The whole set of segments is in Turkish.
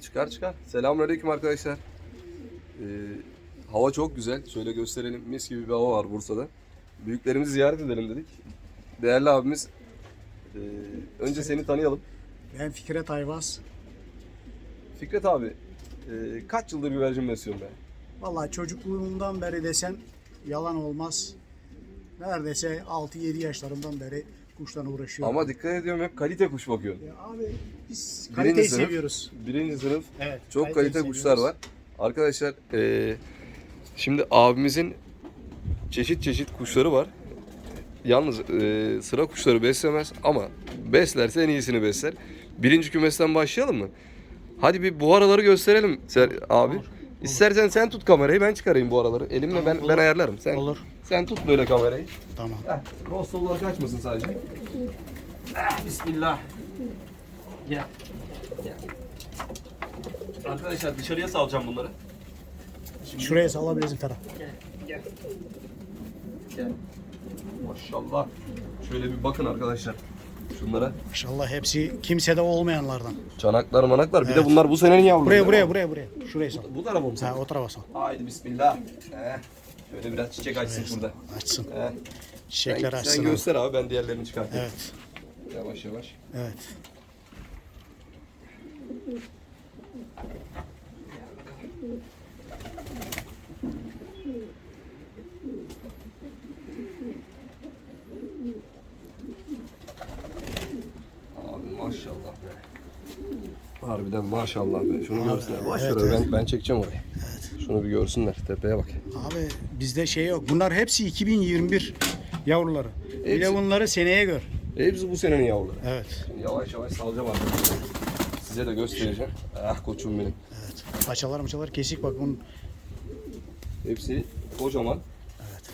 Çıkar çıkar. Selamünaleyküm arkadaşlar. Ee, hava çok güzel. Şöyle gösterelim. Mis gibi bir hava var Bursa'da. Büyüklerimizi ziyaret edelim dedik. Değerli abimiz, ee, önce seni tanıyalım. Ben Fikret Ayvaz. Fikret abi, ee, kaç yıldır güvercin besliyorsun be? Vallahi çocukluğumdan beri desem yalan olmaz. Neredeyse 6-7 yaşlarımdan beri kuşla uğraşıyorum. Ama dikkat ediyorum hep kalite kuş bakıyorsun. Ya abi biz Birinci kaliteyi sınıf. seviyoruz. Birinci sınıf Evet. Çok kaliteyi kalite kuşlar seviyoruz. var. Arkadaşlar eee, şimdi abimizin çeşit çeşit kuşları var. Yalnız eee, sıra kuşları beslemez ama beslerse en iyisini besler. Birinci kümesten başlayalım mı? Hadi bir bu araları gösterelim Ser, abi. İstersen sen tut kamerayı ben çıkarayım bu araları. Elimle Tamam, ben ben olur. ayarlarım. Sen Olur. sen tut böyle kamerayı. Tamam. Heh, Rostollar kaçmasın sadece. Ah, Bismillah. Gel. Gel. Arkadaşlar dışarıya salacağım bunları. Şuraya salabiliriz Ferhat. Gel. Maşallah. Şöyle bir bakın arkadaşlar. Şunlara. İnşallah hepsi kimsede olmayanlardan. Çanaklar manaklar. Bir de bunlar bu senenin yavruları. Buraya buraya buraya buraya. Şuraya sal. Bu tarafa mı? Ha o tarafa sal. Haydi bismillah. Heh. Şöyle biraz çiçek açsın şurada. Açsın. Heh. Çiçekler sen, açsın. sen abi. göster abi ben diğerlerini çıkartayım. Evet. Yavaş yavaş. Evet. Abi maşallah be. Harbiden maşallah be. Şunu görsünler. Boş evet, ver evet. ben, ben çekeceğim orayı. Şunu bir görsünler. Tepeye bak. Abi bizde şey yok. Bunlar hepsi 2021 yavruları. Hepsi. de bunları seneye gör. Hepsi bu senenin yavruları. Evet. Şimdi yavaş yavaş salacağım arkadaşlar. Size de göstereceğim. Ah koçum benim. Evet. Paçalar maçalar kesik bak bunun. Hepsi kocaman. Evet.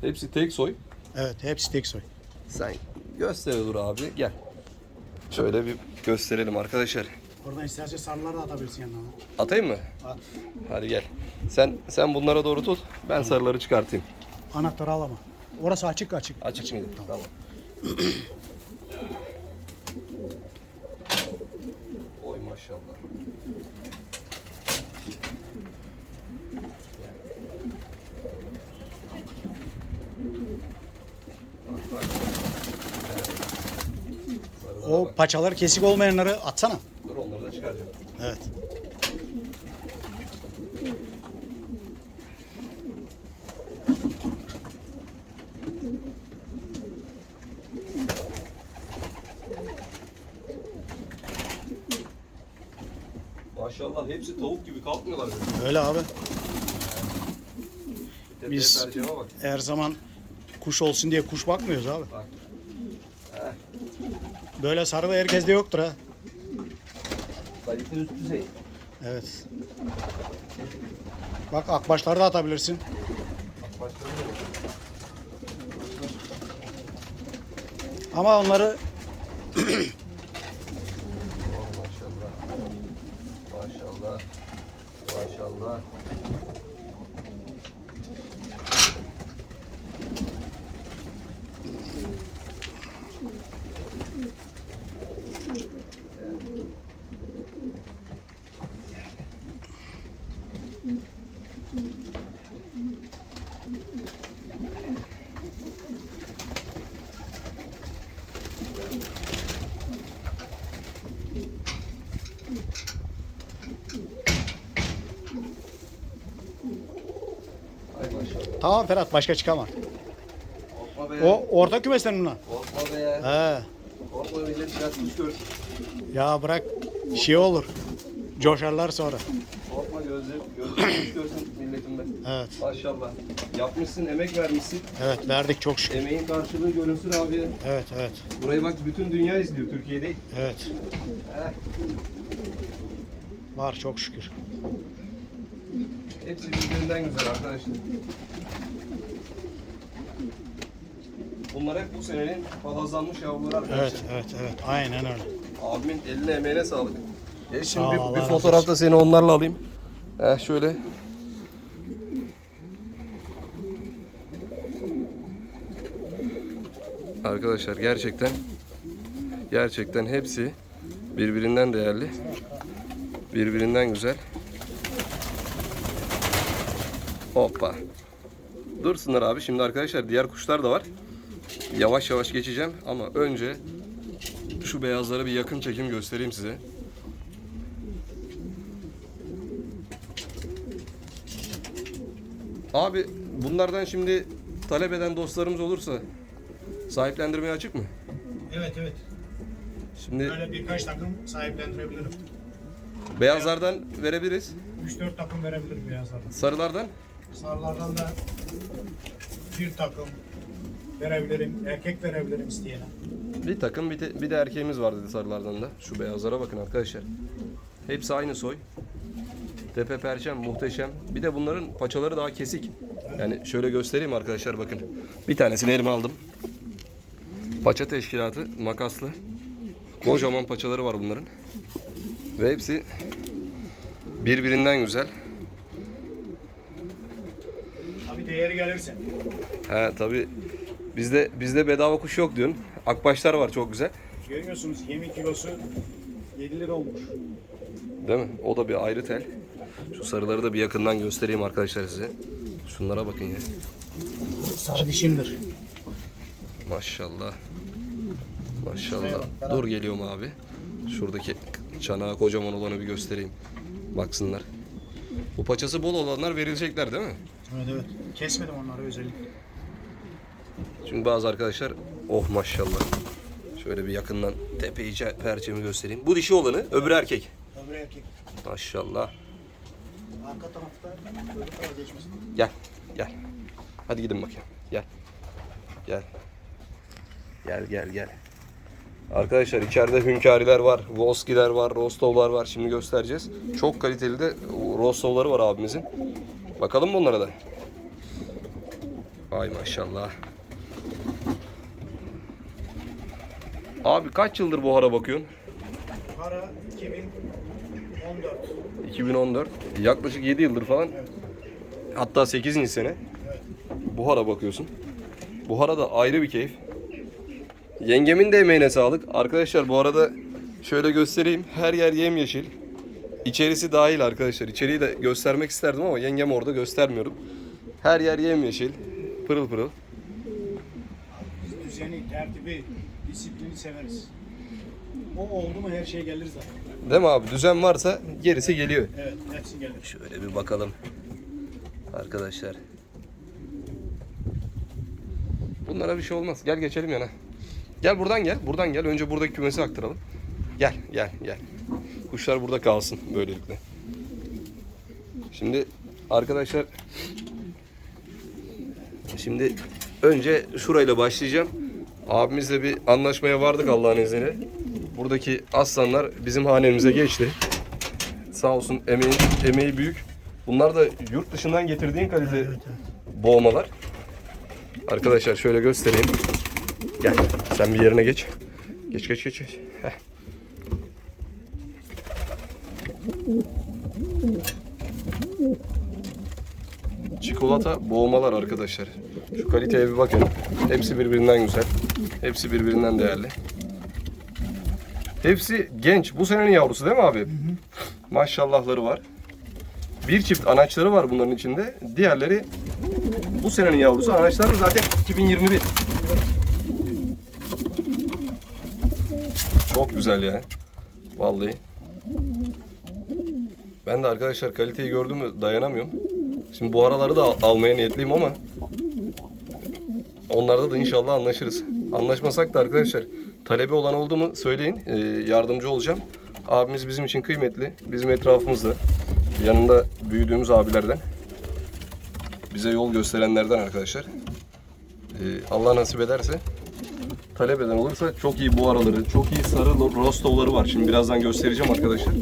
Hepsi tek soy. Evet hepsi tek soy. Sen göster dur abi gel. Şöyle bir gösterelim arkadaşlar. Oradan istersen sarıları da atabilirsin yanına. Atayım mı? At. Hadi gel. Sen sen bunlara doğru tut. Ben sarıları çıkartayım. Anahtarı alama. Orası açık açık. Açık mıydı? Tamam. Oy maşallah. O paçaları kesik olmayanları atsana. Dur onları da çıkaracağım. Evet. Maşallah hepsi tavuk gibi kalkmıyorlar. böyle. Öyle abi. Tepeye Biz- bak. Her zaman kuş olsun diye kuş bakmıyoruz abi. Bak. Böyle sarı da herkeste yoktur ha. Kalite üst düzey. Evet. Bak akbaşları da atabilirsin. Başları da. Ama onları Oh, maşallah. Maşallah. Maşallah. Ay maşallah. Tamam Ferhat başka çıkamaz. Korkma be. O orta kümesten bunlar. Korkma be. He. Korkma millet biraz görsün. Ya bırak şey olur. Coşarlar sonra. Gözleri kuş görsün milletin be. Evet. Maşallah. Yapmışsın, emek vermişsin. Evet verdik çok şükür. Emeğin karşılığı görünsün abi. Evet evet. Burayı bak bütün dünya izliyor, Türkiye değil. Evet. Heh. Var çok şükür. Hepsi birbirinden güzel arkadaşlar. Bunlar hep bu senenin palazlanmış yavruları arkadaşlar. Evet evet evet. Aynen öyle. Abimin eline emeğine sağlık. E Sağ şimdi ol, bir, Allah bir razı fotoğrafta seni onlarla alayım. Heh, şöyle. Arkadaşlar gerçekten gerçekten hepsi birbirinden değerli. Birbirinden güzel. Hoppa. Dursunlar abi. Şimdi arkadaşlar diğer kuşlar da var. Yavaş yavaş geçeceğim ama önce şu beyazlara bir yakın çekim göstereyim size. Abi bunlardan şimdi talep eden dostlarımız olursa sahiplendirmeye açık mı? Evet evet. Şimdi Böyle birkaç takım sahiplendirebilirim. beyazlardan verebiliriz. 3-4 takım verebilirim beyazlardan. Sarılardan Sarılardan da bir takım verebilirim. Erkek verebilirim isteyene. bir takım bir de, bir de erkeğimiz var dedi sarılardan da. Şu beyazlara bakın arkadaşlar. Hepsi aynı soy. Tepe perçem muhteşem. Bir de bunların paçaları daha kesik. Yani şöyle göstereyim arkadaşlar bakın. Bir tanesini elime aldım. Paça teşkilatı makaslı. Kocaman paçaları var bunların. Ve hepsi birbirinden güzel. Abi değeri gelirse. He tabi bizde bizde bedava kuş yok diyorsun. Akbaşlar var çok güzel. Görüyorsunuz yemi kilosu 7 lira olmuş. Değil mi? O da bir ayrı tel. Şu sarıları da bir yakından göstereyim arkadaşlar size. Şunlara bakın ya. Sarı dişimdir. Maşallah. Maşallah. Dur geliyorum abi. Şuradaki çanağı kocaman olanı bir göstereyim. Baksınlar. Bu paçası bol olanlar verilecekler değil mi? Evet evet. Kesmedim onları özellikle. Çünkü bazı arkadaşlar oh maşallah. Şöyle bir yakından tepeyi çe- perçemi göstereyim. Bu dişi olanı, öbürü erkek. Öbür erkek. Maşallah. Arka tarafta böyle tarafa geçmesin. Gel, gel. Hadi gidin bakayım. Gel. Gel. Gel, gel, gel. Arkadaşlar içeride hünkâriler var, Volskiler var, Rostovlar var. Şimdi göstereceğiz. Çok kaliteli de Rostovları var abimizin. Bakalım mı onlara da? Ay maşallah. Abi kaç yıldır buhara bakıyorsun? Para 2014. 2014. Yaklaşık 7 yıldır falan. Hatta 8. sene. Buhara bakıyorsun. Buhara da ayrı bir keyif. Yengemin de emeğine sağlık. Arkadaşlar bu arada şöyle göstereyim. Her yer yemyeşil. İçerisi dahil arkadaşlar. İçeriği de göstermek isterdim ama yengem orada göstermiyorum. Her yer yemyeşil. Pırıl pırıl. Düzeni, tertibi, disiplini severiz. O oldu mu her şey gelir zaten. Değil mi abi? Düzen varsa gerisi geliyor. Evet, hepsi gelir. Şöyle bir bakalım. Arkadaşlar. Bunlara bir şey olmaz. Gel geçelim yana. Gel buradan gel. Buradan gel. Önce buradaki kümesi aktaralım. Gel, gel, gel. Kuşlar burada kalsın böylelikle. Şimdi arkadaşlar Şimdi önce şurayla başlayacağım. Abimizle bir anlaşmaya vardık Allah'ın izniyle. Buradaki aslanlar bizim hanemize geçti. Sağ olsun emeği, emeği büyük. Bunlar da yurt dışından getirdiğin kalite boğmalar. Arkadaşlar şöyle göstereyim. Gel sen bir yerine geç. Geç geç geç. geç. Heh. Çikolata boğmalar arkadaşlar. Şu kaliteye bir bakın. Hepsi birbirinden güzel. Hepsi birbirinden değerli. Hepsi genç. Bu senenin yavrusu değil mi abi? Maşallahları var. Bir çift anaçları var bunların içinde. Diğerleri bu senenin yavrusu. Anaçları zaten 2021. Çok güzel ya. Vallahi. Ben de arkadaşlar kaliteyi gördüm mü dayanamıyorum. Şimdi bu araları da al- almaya niyetliyim ama onlarda da inşallah anlaşırız. Anlaşmasak da arkadaşlar talebi olan oldu mu söyleyin. Ee, yardımcı olacağım. Abimiz bizim için kıymetli. Bizim etrafımızda. Yanında büyüdüğümüz abilerden. Bize yol gösterenlerden arkadaşlar. Ee, Allah nasip ederse talep eden olursa çok iyi bu araları, çok iyi sarı rostovları var. Şimdi birazdan göstereceğim arkadaşlar.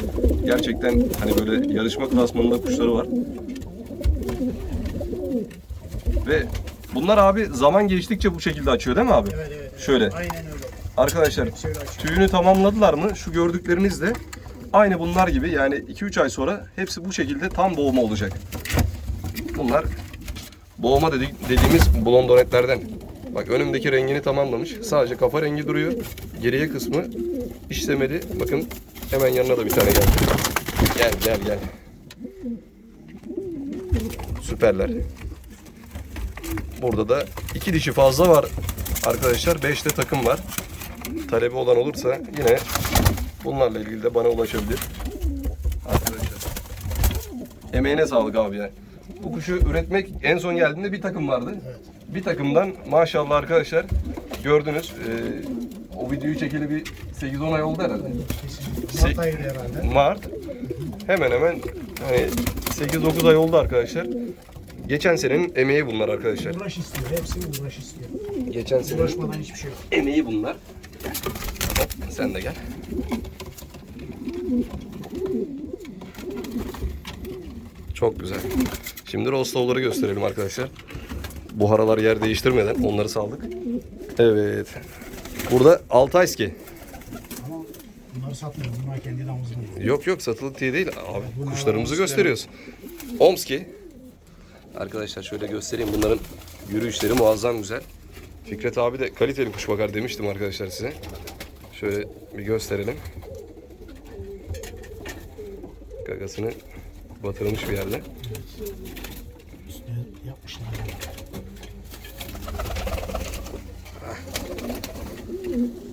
Gerçekten hani böyle yarışma klasmanında kuşları var. Ve bunlar abi zaman geçtikçe bu şekilde açıyor değil mi abi? Evet, evet, evet. Şöyle. Aynen öyle. Arkadaşlar tüyünü tamamladılar mı? Şu gördükleriniz de aynı bunlar gibi yani 2-3 ay sonra hepsi bu şekilde tam boğma olacak. Bunlar boğma dedik, dediğimiz blondonetlerden. Bak önümdeki rengini tamamlamış. Sadece kafa rengi duruyor. Geriye kısmı işlemeli. Bakın hemen yanına da bir tane geldi. Gel gel gel. Süperler. Burada da iki dişi fazla var arkadaşlar. Beş de takım var. Talebi olan olursa yine bunlarla ilgili de bana ulaşabilir. Arkadaşlar. Emeğine sağlık abi ya. Bu kuşu üretmek en son geldiğinde bir takım vardı. Bir takımdan maşallah arkadaşlar gördünüz. Ee, o videoyu çekeli bir 8-10 ay oldu herhalde. Mart ayıydı herhalde. Mart. Hemen hemen hani 8-9 ay oldu arkadaşlar. Geçen senenin emeği bunlar arkadaşlar. Uğraş istiyor. Hepsi uğraş istiyor. Geçen senenin Uğraşmadan hiçbir şey yok. emeği bunlar. Sen de gel. Çok güzel. Şimdi Rostov'ları gösterelim arkadaşlar. Buharalar yer değiştirmeden onları saldık. Evet. Burada Altayski. Ama bunları satmıyorum. Bunlar kendi damızlığı. Yok yok satılık diye değil. Abi Bunlar kuşlarımızı gösteriyoruz. Omski. Arkadaşlar şöyle göstereyim. Bunların yürüyüşleri muazzam güzel. Fikret abi de kaliteli kuş bakar demiştim arkadaşlar size. Şöyle bir gösterelim. Gagasını batırmış bir yerde. Üstüne yapmışlar.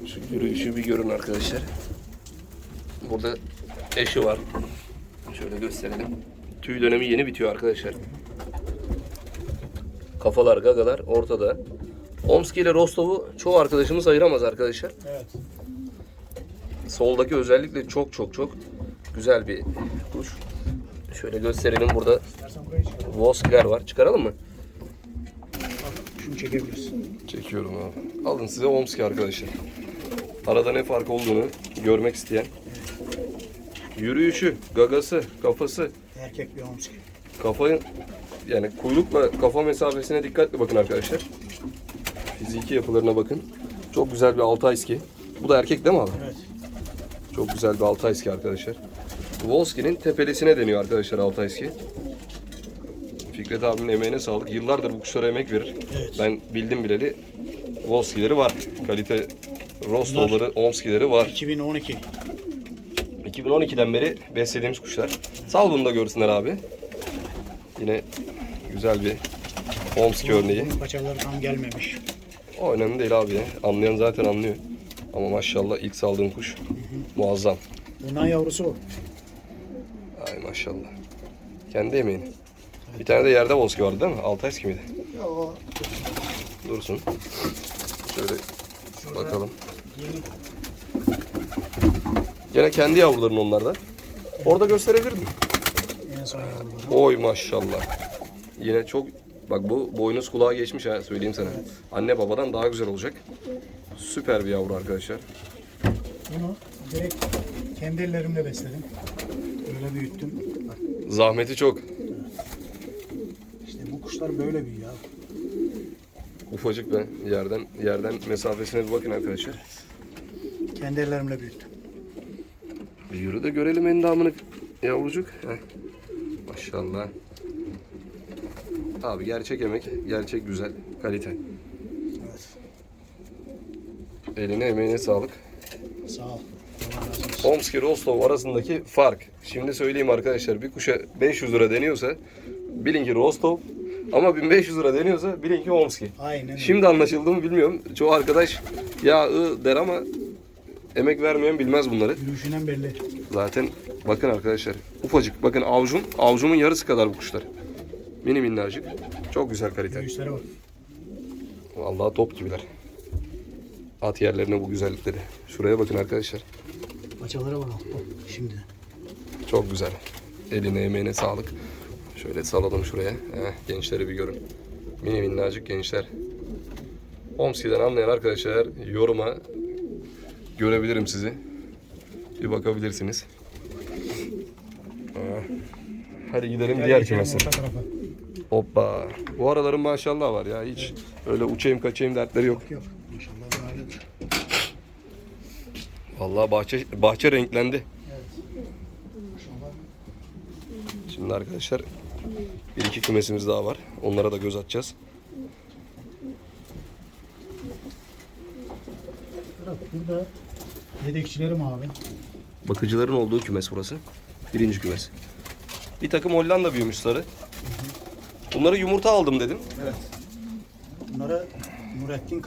Şu yürüyüşü bir görün arkadaşlar. Burada eşi var. Şöyle gösterelim. Tüy dönemi yeni bitiyor arkadaşlar. Kafalar, gagalar ortada. Omski ile Rostov'u çoğu arkadaşımız ayıramaz arkadaşlar. Evet. Soldaki özellikle çok çok çok güzel bir kuş. Şöyle gösterelim burada. Voskiler var. Çıkaralım mı? Şunu çekebilirsin. Çekiyorum abi. Alın size Omski arkadaşlar. Arada ne fark olduğunu görmek isteyen. Yürüyüşü, gagası, kafası, Erkek bir omski. kafayı yani kuyrukla kafa mesafesine dikkatli bakın arkadaşlar. Fiziki yapılarına bakın. Çok güzel bir Altayski. Bu da erkek değil mi abi? Evet. Çok güzel bir Altayski arkadaşlar. Volski'nin tepelisine deniyor arkadaşlar Altayski. Fikret abimin emeğine sağlık. Yıllardır bu kuşlara emek verir. Evet. Ben bildim bileli Volski'leri var. Kalite Rostov'ları, Omski'leri var. 2012. 2012'den beri beslediğimiz kuşlar. Sal bunu da görsünler abi. Yine güzel bir Omski örneği. Paçaları tam gelmemiş. O önemli değil abi ya. Anlayan zaten anlıyor. Ama maşallah ilk saldığım kuş muazzam. Bundan yavrusu o. Ay maşallah. Kendi emeğin. Bir tane de yerde Volski vardı değil mi? Altayski miydi? Ya o Dursun. Şöyle bakalım. Gene kendi yavruların onlardan. Orada gösterebilir miyim? en son yavruları. Oy maşallah. Yine çok bak bu boynuz kulağa geçmiş ha söyleyeyim sana. Anne babadan daha güzel olacak. Süper bir yavru arkadaşlar. Bunu direkt kendi ellerimle besledim. Böyle büyüttüm. Bak Zahmeti çok. işte bu kuşlar böyle büyüyor. abi. Ufacık ben yerden yerden mesafesine bir bakın arkadaşlar. Kendi ellerimle büyüttüm. Bir yürü de görelim endamını yavrucuk. Heh. Maşallah. Abi gerçek emek, gerçek güzel, kalite. Evet. Eline emeğine sağlık. Omski Rostov arasındaki fark. Şimdi söyleyeyim arkadaşlar bir kuşa 500 lira deniyorsa bilin ki Rostov ama 1500 lira deniyorsa bilin ki Omski. Aynen. Şimdi anlaşıldı mı bilmiyorum. Çoğu arkadaş ya ı der ama emek vermeyen bilmez bunları. Yürüyüşünden belli. Zaten bakın arkadaşlar ufacık bakın avcum avcumun yarısı kadar bu kuşlar. Mini minnacık. Çok güzel kalite. Yürüyüşleri var. Vallahi top gibiler. At yerlerine bu güzellikleri. Şuraya bakın arkadaşlar. Paçaları var altta. Şimdi. Çok güzel. Eline emeğine sağlık. Şöyle salalım şuraya. Heh, gençleri bir görün. Mini minnacık gençler. Omski'den anlayan arkadaşlar yoruma görebilirim sizi. Bir bakabilirsiniz. Hadi gidelim Gel diğer kümese. Hoppa. Bu araların maşallah var ya. Hiç öyle uçayım kaçayım dertleri yok. Yok. Maşallah Vallahi bahçe bahçe renklendi. Şimdi arkadaşlar bir iki kümesimiz daha var. Onlara da göz atacağız. Burada yedekçilerim abi. Bakıcıların olduğu kümes burası. Birinci kümes. Bir takım Hollanda büyümüş sarı. Bunları yumurta aldım dedim. Evet. Bunları Nurettin